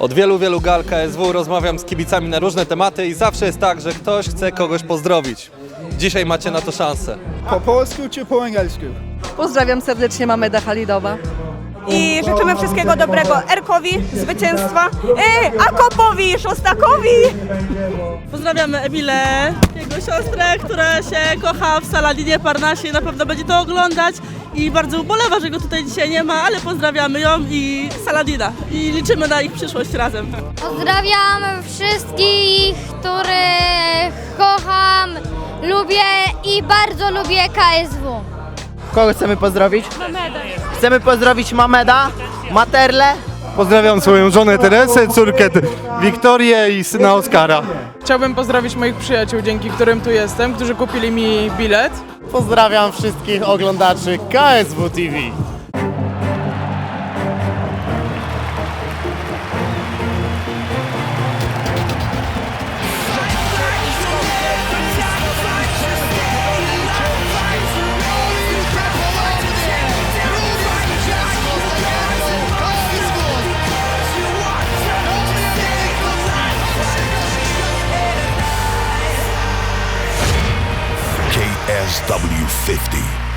Od wielu, wielu gal KSW rozmawiam z kibicami na różne tematy i zawsze jest tak, że ktoś chce kogoś pozdrowić. Dzisiaj macie na to szansę. Po polsku czy po angielsku? Pozdrawiam serdecznie Mameda Halidowa. I życzymy wszystkiego dobrego Erkowi, zwycięstwa, e, Akopowi, Szostakowi. Pozdrawiamy Emilę, jego siostrę, która się kocha w Saladinie Parnasie i na pewno będzie to oglądać i bardzo ubolewa, że go tutaj dzisiaj nie ma, ale pozdrawiamy ją i Saladina i liczymy na ich przyszłość razem. Pozdrawiam wszystkich, których kocham, lubię i bardzo lubię KSW. Kogo chcemy pozdrowić? Chcemy pozdrowić Mameda, Materle. Pozdrawiam swoją żonę Teresę, córkę Wiktorię i syna Oskara. Chciałbym pozdrowić moich przyjaciół, dzięki którym tu jestem, którzy kupili mi bilet. Pozdrawiam wszystkich oglądaczy KSW TV. KSW 50.